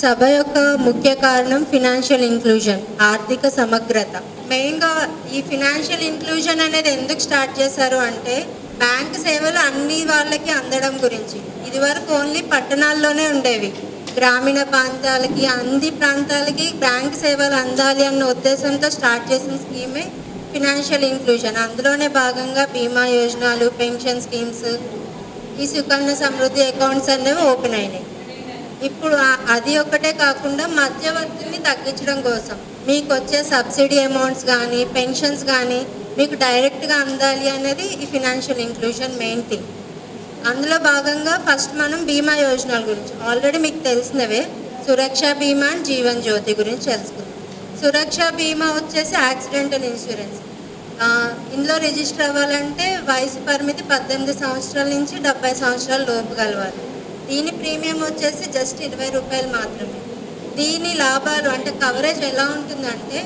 సభ యొక్క ముఖ్య కారణం ఫినాన్షియల్ ఇంక్లూజన్ ఆర్థిక సమగ్రత. మెయిన్గా ఈ ఫినాన్షియల్ ఇంక్లూజన్ అనేది ఎందుకు స్టార్ట్ చేశారు అంటే బ్యాంక్ సేవలు అన్ని వాళ్ళకి అందడం గురించి. ఇదివరకు ఓన్లీ పట్టణాల్లోనే ఉండేవి. గ్రామీణ ప్రాంతాలకి అన్ని ప్రాంతాలకి బ్యాంక్ సేవలు అందాలి అన్న ఉద్దేశంతో స్టార్ట్ చేసిన స్కీమే ఫినాన్షియల్ ఇంక్లూజన్ అందులోనే భాగంగా బీమా యోజనాలు పెన్షన్ స్కీమ్స్ ఈ సుకన్య సమృద్ధి అకౌంట్స్ అనేవి ఓపెన్ అయినాయి. ఇప్పుడు అది ఒకటే కాకుండా మధ్యవర్తిని తగ్గించడం కోసం. మీకు వచ్చే సబ్సిడీ అమౌంట్స్ కానీ పెన్షన్స్ కానీ మీకు డైరెక్ట్గా అందాలి అనేది ఈ ఫినాన్షియల్ ఇంక్లూజన్ మెయిన్ థింగ్. అందులో భాగంగా ఫస్ట్ మనం బీమా యోజనల గురించి ఆల్రెడీ మీకు తెలిసినవే సురక్ష బీమా అండ్ జీవన్ జ్యోతి గురించి తెలుసుకుందాం. సురక్ష బీమా వచ్చేసి యాక్సిడెంటల్ ఇన్సూరెన్స్. ఇందులో రిజిస్టర్ అవ్వాలంటే వయసు పరిమితి పద్దెనిమిది సంవత్సరాల నుంచి డెబ్బై సంవత్సరాల లోపు కలవాలి. దీని ప్రీమియం వచ్చేసి జస్ట్ ఇరవై రూపాయలు మాత్రమే. దీని లాభాలు అంటే కవరేజ్ ఎలా ఉంటుందంటే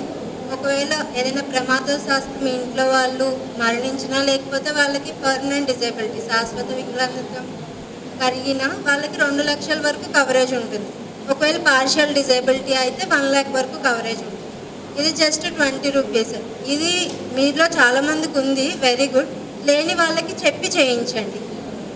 ఒకవేళ ఏదైనా ప్రమాదశాస్త్రం మీ ఇంట్లో వాళ్ళు మరణించినా లేకపోతే వాళ్ళకి పర్మనెంట్ డిజేబిలిటీ శాశ్వత వికలాంగత్వం కలిగిన వాళ్ళకి రెండు లక్షల వరకు కవరేజ్ ఉంటుంది. ఒకవేళ పార్షియల్ డిజేబిలిటీ అయితే వన్ ల్యాక్ వరకు కవరేజ్ ఉంటుంది. ఇది జస్ట్ ట్వంటీ రూపీస్. ఇది మీలో చాలామందికి ఉంది వెరీ గుడ్ లేని వాళ్ళకి చెప్పి చేయించండి.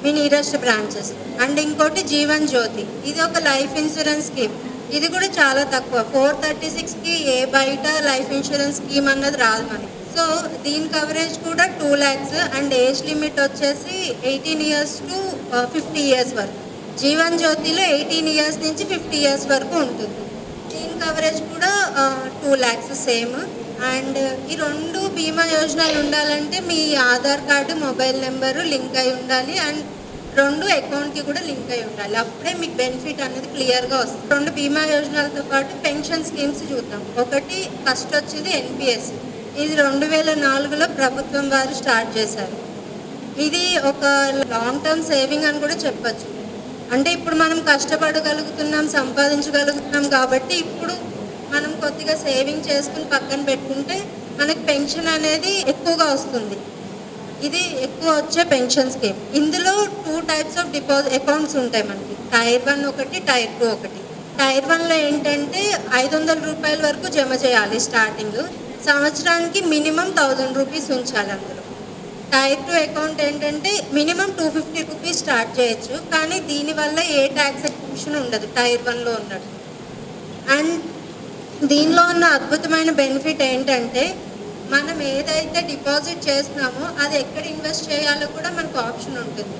మీ నియరెస్ట్ బ్రాంచెస్ అండ్ ఇంకోటి జీవన్ జ్యోతి. ఇది ఒక లైఫ్ ఇన్సూరెన్స్ స్కీమ్ ఇది కూడా చాలా తక్కువ. ఫోర్ థర్టీ సిక్స్కి ఏ బయట లైఫ్ ఇన్సూరెన్స్ స్కీమ్ అన్నది రాదు మనకి సో దీని కవరేజ్ కూడా two lakhs and age limit వచ్చేసి eighteen years to fifty years వరకు. జీవన్ జ్యోతిలో ఎయిటీన్ ఇయర్స్ నుంచి ఫిఫ్టీ ఇయర్స్ వరకు ఉంటుంది. దీని కవరేజ్ కూడా టూ ల్యాక్స్ సేమ్ అండ్ ఈ రెండు బీమా యోజనలు ఉండాలంటే మీ Aadhaar card mobile number link అయి ఉండాలి. అండ్ రెండు అకౌంట్కి కూడా లింక్ అయి ఉండాలి. అప్పుడే మీకు బెనిఫిట్ అనేది క్లియర్గా వస్తుంది. రెండు బీమా యోజనలతో పాటు పెన్షన్ స్కీమ్స్ చూద్దాం. ఒకటి ఫస్ట్ వచ్చేది ఎన్పిఎస్ ఇది రెండు వేల నాలుగులో ప్రభుత్వం వారు స్టార్ట్ చేశారు. ఇది ఒక లాంగ్ టర్మ్ సేవింగ్ అని కూడా చెప్పచ్చు. అంటే ఇప్పుడు మనం కష్టపడగలుగుతున్నాం సంపాదించగలుగుతున్నాం కాబట్టి ఇప్పుడు మనం కొద్దిగా సేవింగ్ చేసుకుని పక్కన పెట్టుకుంటే మనకు పెన్షన్ అనేది ఎక్కువగా వస్తుంది. ఇది ఎక్కువ వచ్చే పెన్షన్ స్కీమ్. ఇందులో two types of deposit accounts ఉంటాయి మనకి. టైర్ వన్ ఒకటి టైర్ టూ ఒకటి. టైర్ వన్లో ఏంటంటే ఐదు వందల రూపాయల వరకు జమ చేయాలి స్టార్టింగ్. సంవత్సరానికి మినిమం థౌజండ్ రూపీస్ ఉంచాలి అందులో. టైర్ టూ అకౌంట్ ఏంటంటే minimum two fifty rupees start చేయొచ్చు. కానీ దీనివల్ల ఏ ట్యాక్స్ ఎక్స్క్యూషన్ ఉండదు. టైర్ వన్లో ఉన్నట్టు అండ్ దీనిలో ఉన్న అద్భుతమైన బెనిఫిట్ ఏంటంటే మనం ఏదైతే డిపాజిట్ చేస్తున్నామో అది ఎక్కడ ఇన్వెస్ట్ చేయాలో కూడా మనకు ఆప్షన్ ఉంటుంది.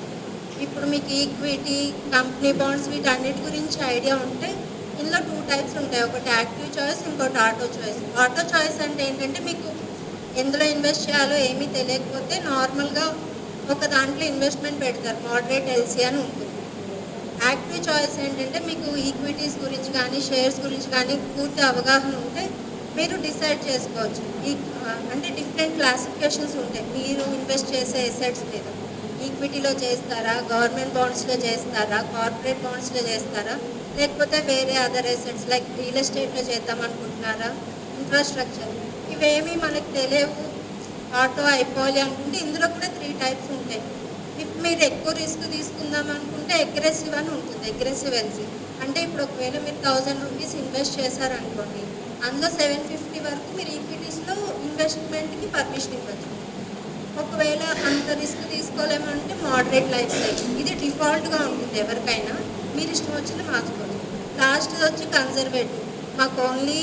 ఇప్పుడు మీకు ఈక్విటీ కంపెనీ బాండ్స్ వీటన్నిటి గురించి ఐడియా ఉంటే ఇందులో టూ టైప్స్ ఉంటాయి. ఒకటి యాక్టివ్ చాయిస్ ఇంకోటి ఆటో చాయిస్. ఆటో చాయిస్ అంటే ఏంటంటే మీకు ఎందులో ఇన్వెస్ట్ చేయాలో ఏమీ తెలియకపోతే నార్మల్గా ఒక దాంట్లో ఇన్వెస్ట్మెంట్ పెడతారు. మోడరేట్ ఎల్సీ అని ఉంటుంది. యాక్టివ్ చాయిస్ ఏంటంటే మీకు ఈక్విటీస్ గురించి కానీ షేర్స్ గురించి కానీ పూర్తి అవగాహన ఉంటే మీరు డిసైడ్ చేసుకోవచ్చు. ఈ అంటే డిఫరెంట్ క్లాసిఫికేషన్స్ ఉంటాయి. మీరు ఇన్వెస్ట్ చేసే ఎసెట్స్ మీద. ఈక్విటీలో చేస్తారా? గవర్నమెంట్ బాండ్స్లో చేస్తారా? కార్పొరేట్ బాండ్స్లో చేస్తారా? లేకపోతే వేరే అదర్ ఎసెట్స్ లైక్ రియల్ ఎస్టేట్లో చేద్దాం అనుకుంటున్నారా? ఇన్ఫ్రాస్ట్రక్చర్ ఇవేమీ మనకు తెలియవు. ఆటో అయిపోవాలి అనుకుంటే ఇందులో కూడా త్రీ టైప్స్ ఉంటాయి. మీరు ఎక్కువ రిస్క్ తీసుకుందాం అనుకుంటే అగ్రెసివ్ అని ఉంటుంది అగ్రెసివ్ ఎల్సీ అంటే ఇప్పుడు ఒకవేళ మీరు థౌజండ్ రూపీస్ ఇన్వెస్ట్ చేశారనుకోండి అందులో సెవెన్ ఫిఫ్టీ వరకు మీరు ఈక్విటీస్లో ఇన్వెస్ట్మెంట్కి పర్మిషన్ ఇవ్వచ్చు. ఒకవేళ అంత రిస్క్ తీసుకోలేమంటే మోడరేట్ లైఫ్ స్టైల్ ఇది డిఫాల్ట్గా ఉంటుంది ఎవరికైనా. మీరు ఇష్టం వచ్చిన మార్చుకోవచ్చు లాస్ట్ వచ్చి కన్జర్వేటివ్ మాకు ఓన్లీ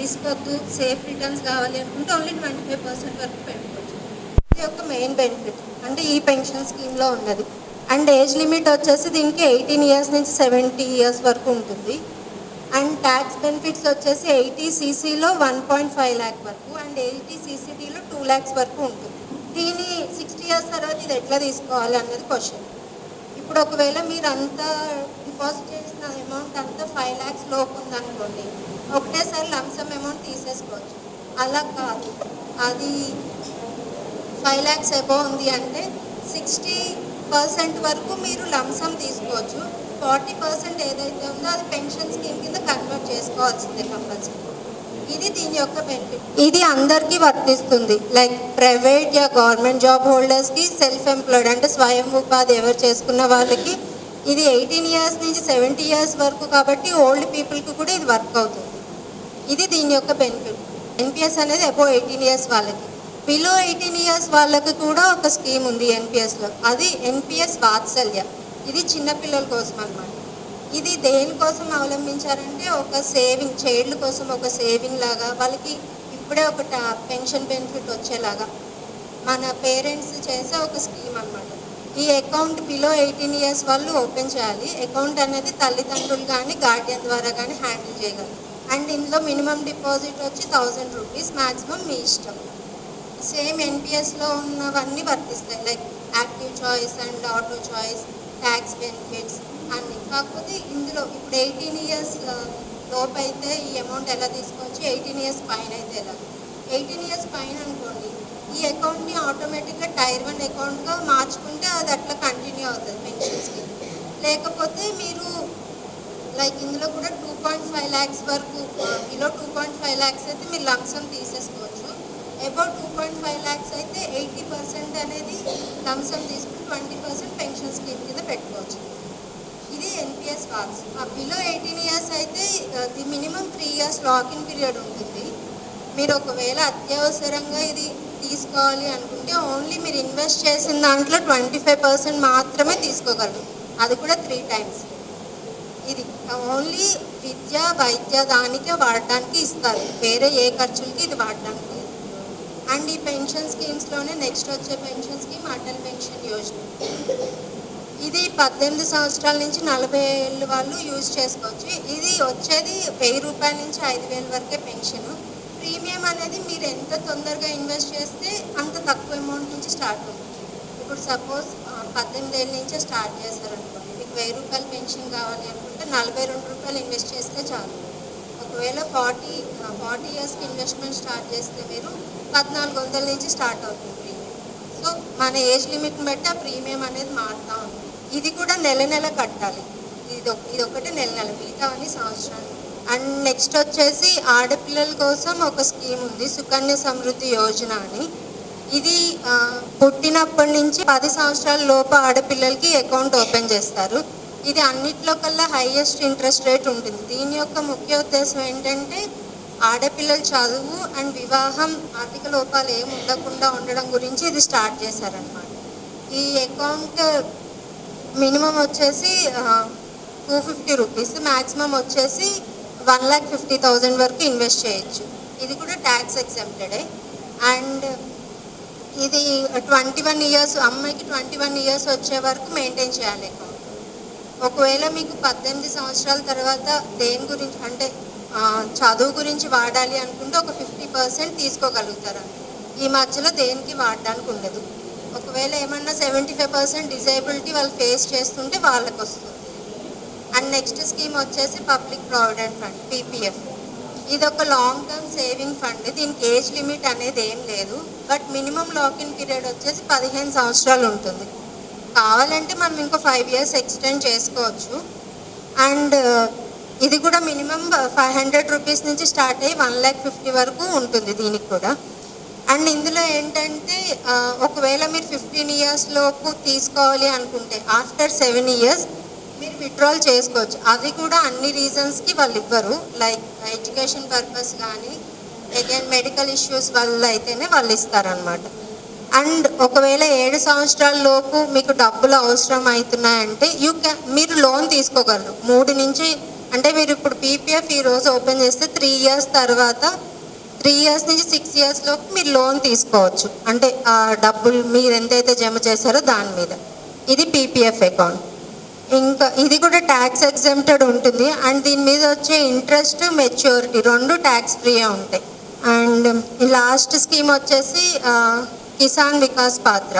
రిస్క్ వద్దు సేఫ్ రిటర్న్స్ కావాలి అనుకుంటే ఓన్లీ ట్వంటీ ఫైవ్ పర్సెంట్ వరకు పెట్టుకోవచ్చు. ఇది ఒక మెయిన్ బెనిఫిట్ అంటే ఈ పెన్షన్ స్కీమ్లో ఉన్నది. అండ్ ఏజ్ లిమిట్ వచ్చేసి దీనికి ఎయిటీన్ ఇయర్స్ నుంచి సెవెంటీ ఇయర్స్ వరకు ఉంటుంది. అండ్ ట్యాక్స్ బెనిఫిట్స్ వచ్చేసి ఎయిటీ సీసీలో వన్ పాయింట్ ఫైవ్ ల్యాక్ వరకు అండ్ ఎయిటీ సీసీటీలో టూ ల్యాక్స్ వరకు ఉంటుంది. దీని సిక్స్టీ ఇయర్స్ తర్వాత ఇది ఎట్లా తీసుకోవాలి అన్నది క్వశ్చన్ ఇప్పుడు ఒకవేళ మీరు అంత డిపాజిట్ చేసిన అమౌంట్ అంతా ఫైవ్ ల్యాక్స్ లోపు ఉందనుకోండి ఒకటేసారి లంసమ్ అమౌంట్ తీసేసుకోవచ్చు. అలా కాదు. అది ఫైవ్ ల్యాక్స్ ఎబో ఉంది అంటే సిక్స్టీ పర్సెంట్ వరకు మీరు లంసమ్ తీసుకోవచ్చు. ఫార్టీ పర్సెంట్ ఏదైతే ఉందో అది పెన్షన్ స్కీమ్ కింద కన్వర్ట్ చేసుకోవాల్సిందే కంపల్సరీ ఇది దీని యొక్క బెనిఫిట్ ఇది అందరికీ వర్తిస్తుంది. లైక్ ప్రైవేట్ యా గవర్నమెంట్ జాబ్ హోల్డర్స్కి సెల్ఫ్ ఎంప్లాయిడ్ అంటే స్వయం ఉపాధి ఎవరు చేసుకున్న వాళ్ళకి ఇది ఎయిటీన్ ఇయర్స్ నుంచి సెవెంటీ ఇయర్స్ వరకు కాబట్టి ఓల్డ్ పీపుల్కి కూడా ఇది వర్క్ అవుతుంది. ఇది దీని యొక్క బెనిఫిట్ ఎన్పిఎస్ అనేది అబౌవ్ ఎయిటీన్ ఇయర్స్ వాళ్ళకి. బిలో ఎయిటీన్ ఇయర్స్ వాళ్ళకు కూడా ఒక స్కీమ్ ఉంది ఎన్పిఎస్లో అది ఎన్పిఎస్ వాత్సల్య. ఇది చిన్నపిల్లల కోసం అన్నమాట. ఇది దేనికోసం అవలంబించారంటే ఒక సేవింగ్ చైల్డ్ కోసం ఒక సేవింగ్ లాగా వాళ్ళకి ఇప్పుడే ఒక పెన్షన్ బెనిఫిట్ వచ్చేలాగా మన పేరెంట్స్ చేసే ఒక స్కీమ్ అన్నమాట. ఈ అకౌంట్ బిలో ఎయిటీన్ ఇయర్స్ వాళ్ళు ఓపెన్ చేయాలి. అకౌంట్ అనేది తల్లిదండ్రులు కానీ గార్డియన్ ద్వారా కానీ హ్యాండిల్ చేయగలరు. అండ్ ఇందులో మినిమం డిపాజిట్ వచ్చి థౌజండ్ రూపీస్ మ్యాక్సిమం మీ ఇష్టం. సేమ్ ఎన్పిఎస్లో ఉన్నవన్నీ వర్తిస్తాయి. Like active choice and auto choice tax benefits అన్ని. కాకపోతే ఇందులో ఇప్పుడు ఎయిటీన్ ఇయర్స్ లోపు అయితే ఈ అమౌంట్ ఎలా తీసుకోవచ్చు? ఎయిటీన్ ఇయర్స్ పైన అయితే ఎలా? ఎయిటీన్ ఇయర్స్ పైన అనుకోండి. ఈ అకౌంట్ని ఆటోమేటిక్గా టైర్ వన్ అకౌంట్గా మార్చుకుంటే అది అట్లా కంటిన్యూ అవుతుంది పెన్షన్స్కి లేకపోతే మీరు లైక్ ఇందులో కూడా టూ పాయింట్ ఫైవ్ ల్యాక్స్ వరకు below two point five lakhs అయితే మీరు లంసమ్ తీసేసుకోవచ్చు. About two point five lakhs అయితే ఎయిటీ పర్సెంట్ అనేది లంసమ్ తీసుకుని ట్వంటీ పర్సెంట్ పెన్షన్ స్కీమ్ కింద పెట్టుకోవచ్చు. ఇది ఎన్పిఎస్ వాల్స్ బిలో ఎయిటీన్ ఇయర్స్ అయితే the minimum three years lock in period ఉంటుంది. మీరు ఒకవేళ అత్యవసరంగా ఇది తీసుకోవాలి అనుకుంటే ఓన్లీ మీరు ఇన్వెస్ట్ చేసిన దాంట్లో ట్వంటీ ఫైవ్ పర్సెంట్ మాత్రమే తీసుకోగలరు. అది కూడా త్రీ టైమ్స్ ఇది ఓన్లీ విద్య వైద్య దానికే వాడడానికి ఇస్తారు. వేరే ఏ ఖర్చులకి ఇది వాడడానికి అండ్ ఈ పెన్షన్ స్కీమ్స్లోనే నెక్స్ట్ వచ్చే pension scheme Atal pension Yojana. ఇది పద్దెనిమిది సంవత్సరాల నుంచి నలభై ఏళ్ళు వాళ్ళు యూజ్ చేసుకోవచ్చు. ఇది వచ్చేది వెయ్యి రూపాయల నుంచి ఐదు వేల వరకే పెన్షన్. ప్రీమియం అనేది మీరు ఎంత తొందరగా ఇన్వెస్ట్ చేస్తే అంత తక్కువ అమౌంట్ నుంచి స్టార్ట్ అవుతుంది. ఇప్పుడు సపోజ్ పద్దెనిమిది ఏళ్ళ నుంచే స్టార్ట్ చేశారనుకోండి మీకు వెయ్యి రూపాయలు పెన్షన్ కావాలి అనుకుంటే నలభై రెండు రూపాయలు ఇన్వెస్ట్ చేస్తే చాలు. ఒకవేళ ఫార్టీ ఫార్టీ ఇయర్స్కి ఇన్వెస్ట్మెంట్ స్టార్ట్ చేస్తే మీరు పద్నాలుగు వందల నుంచి స్టార్ట్ అవుతుంది. ప్రీమియం సో మన ఏజ్ లిమిట్ని బట్టి ఆ ప్రీమియం అనేది మారుతూ ఉంటుంది ఇది కూడా నెల నెల కట్టాలి. ఇది ఇది ఒకటి నెల నెల మిగతావన్నీ సంవత్సరాలు. అండ్ నెక్స్ట్ వచ్చేసి ఆడపిల్లల కోసం ఒక స్కీమ్ ఉంది సుకన్య సమృద్ధి యోజన అని. ఇది పుట్టినప్పటి నుంచి పది సంవత్సరాల లోపు ఆడపిల్లలకి అకౌంట్ ఓపెన్ చేస్తారు. ఇది అన్నిట్లో కల్లా హైయెస్ట్ ఇంట్రెస్ట్ రేట్ ఉంటుంది. దీని యొక్క ముఖ్య ఉద్దేశం ఏంటంటే ఆడపిల్లల చదువు అండ్ వివాహం ఆర్థిక లోపాలు ఏమి ఉండకుండా ఉండడం గురించి ఇది స్టార్ట్ చేశారనమాట ఈ అకౌంట్ మినిమం వచ్చేసి టూ ఫిఫ్టీ రూపీస్ మ్యాక్సిమం వచ్చేసి వన్ ల్యాక్ ఫిఫ్టీ థౌజండ్ వరకు ఇన్వెస్ట్ చేయొచ్చు. ఇది కూడా ట్యాక్స్ ఎగ్జామ్టెడే అండ్ ఇది ట్వంటీ వన్ ఇయర్స్ అమ్మాయికి ట్వంటీ వన్ ఇయర్స్ వచ్చే వరకు మెయింటైన్ చేయాలి అకౌంట్ ఒకవేళ మీకు పద్దెనిమిది సంవత్సరాల తర్వాత దేని గురించి అంటే చదువు గురించి వాడాలి అనుకుంటే ఒక ఫిఫ్టీ పర్సెంట్ తీసుకోగలుగుతారు ఈ మధ్యలో దేనికి వాడడానికి ఉండదు. ఒకవేళ ఏమన్నా సెవెంటీ ఫైవ్ పర్సెంట్ డిజేబిలిటీ వాళ్ళు ఫేస్ చేస్తుంటే వాళ్ళకి వస్తుంది. అండ్ నెక్స్ట్ స్కీమ్ వచ్చేసి పబ్లిక్ ప్రావిడెంట్ ఫండ్ పీపీఎఫ్. ఇది ఒక లాంగ్ టర్మ్ సేవింగ్ ఫండ్. దీనికి ఏజ్ లిమిట్ అనేది ఏం లేదు. బట్ మినిమం లాకిన్ పీరియడ్ వచ్చేసి పదిహేను సంవత్సరాలు ఉంటుంది. కావాలంటే మనం ఇంకో ఫైవ్ ఇయర్స్ ఎక్స్టెండ్ చేసుకోవచ్చు. అండ్ uh, ఇది కూడా మినిమం ఫైవ్ హండ్రెడ్ రూపీస్ నుంచి స్టార్ట్ అయ్యి వన్ ల్యాక్ ఫిఫ్టీ వరకు ఉంటుంది దీనికి కూడా. అండ్ ఇందులో ఏంటంటే ఒకవేళ మీరు ఫిఫ్టీన్ ఇయర్స్ లోపు తీసుకోవాలి అనుకుంటే ఆఫ్టర్ సెవెన్ ఇయర్స్ మీరు విత్డ్రాల్ చేసుకోవచ్చు. అవి కూడా అన్ని రీజన్స్కి వాళ్ళు ఇవ్వరు. లైక్ ఎడ్యుకేషన్ పర్పస్ కానీ అగైన్ మెడికల్ ఇష్యూస్ వల్ల అయితేనే వాళ్ళు ఇస్తారనమాట అండ్ ఒకవేళ ఏడు సంవత్సరాల లోపు మీకు డబ్బులు అవసరం అవుతున్నాయంటే యూ క్యాన్ మీరు లోన్ తీసుకోగలరు. మూడు నుంచి అంటే మీరు ఇప్పుడు పీపీఎఫ్ ఈ రోజు ఓపెన్ చేస్తే త్రీ ఇయర్స్ తర్వాత త్రీ ఇయర్స్ నుంచి సిక్స్ ఇయర్స్ లోపు మీరు లోన్ తీసుకోవచ్చు. అంటే ఆ డబ్బులు మీరు ఎంతైతే జమ చేశారో దాని మీద. ఇది పీపీఎఫ్ అకౌంట్ ఇంకా ఇది కూడా ట్యాక్స్ ఎగ్జామ్టెడ్ ఉంటుంది. అండ్ దీని మీద వచ్చే ఇంట్రెస్ట్ మెచ్యూరిటీ రెండు ట్యాక్స్ ఫ్రీయే ఉంటాయి. అండ్ లాస్ట్ స్కీమ్ వచ్చేసి కిసాన్ వికాస్ పాత్ర.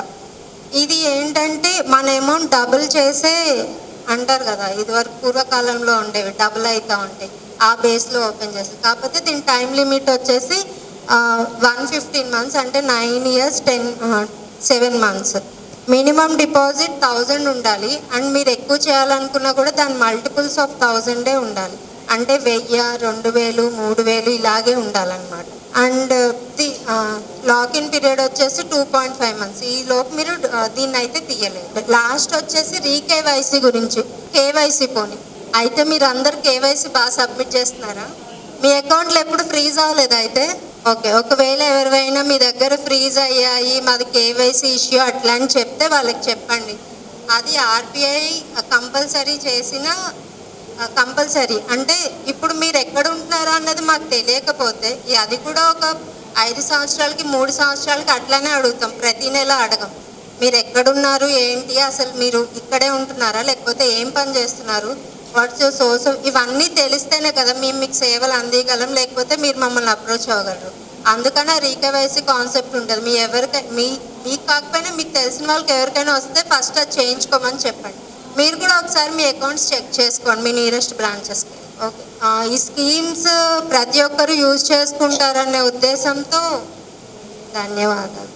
ఇది ఏంటంటే మన అమౌంట్ డబుల్ చేసే అంటారు కదా ఇదివరకు పూర్వకాలంలో ఉండేవి డబుల్ అవుతూ ఉంటాయి ఆ బేస్లో ఓపెన్ చేస్తారు. కాకపోతే దీని టైం లిమిట్ వచ్చేసి వన్ ఫిఫ్టీన్ మంత్స్ అంటే nine years ten seven months. Minimum deposit thousand ఉండాలి. అండ్ మీరు ఎక్కువ చేయాలనుకున్నా కూడా దాని మల్టిపుల్స్ ఆఫ్ థౌజండే ఉండాలి. అంటే వెయ్యి రెండు వేలు మూడు వేలు ఇలాగే ఉండాలన్నమాట. And the lock in period వచ్చేసి టూ పాయింట్ ఫైవ్ మంత్స్ ఈ లోపు మీరు uh, దీన్ని అయితే తీయలేదు. లాస్ట్ వచ్చేసి రీకేవైసీ గురించి కేవైసీ పోని. అయితే మీరు అందరు కేవైసీ బాగా సబ్మిట్ చేస్తున్నారా? మీ అకౌంట్లు ఎప్పుడు ఫ్రీజ్ అవ్వలేదు అయితే? ఓకే ఒకవేళ ఎవరివైనా మీ దగ్గర ఫ్రీజ్ అయ్యాయి మాది కేవైసీ ఇష్యూ అట్లా అని చెప్తే వాళ్ళకి చెప్పండి. అది ఆర్బీఐ కంపల్సరీ చేసిన కంపల్సరీ. అంటే ఇప్పుడు మీరు ఎక్కడ ఉంటున్నారో అన్నది మాకు తెలియకపోతే అది కూడా ఒక ఐదు సంవత్సరాలకి మూడు సంవత్సరాలకి అట్లానే అడుగుతాం. ప్రతి నెల అడగం. మీరు ఎక్కడున్నారు ఏంటి అసలు మీరు ఇక్కడే ఉంటున్నారా లేకపోతే ఏం పని చేస్తున్నారు వాట్స్ యువర్ సోర్స్ ఇవన్నీ తెలిస్తేనే కదా మేము మీకు సేవలు అందియగలం లేకపోతే మీరు మమ్మల్ని అప్రోచ్ అవ్వగలరు. అందుకనే రీకవైసీ కాన్సెప్ట్ ఉంటుంది. మీ ఎవరికై మీ మీకు కాకపోయినా మీకు తెలిసిన వాళ్ళకి ఎవరికైనా వస్తే ఫస్ట్ అది చేయించుకోమని చెప్పండి. మీరు కూడా ఒకసారి మీ అకౌంట్స్ చెక్ చేసుకోండి మీ నియరెస్ట్ బ్రాంచెస్కి ఓకే. ఈ స్కీమ్స్ ప్రతి ఒక్కరు యూజ్ చేసుకుంటారనే ఉద్దేశంతో ధన్యవాదాలు.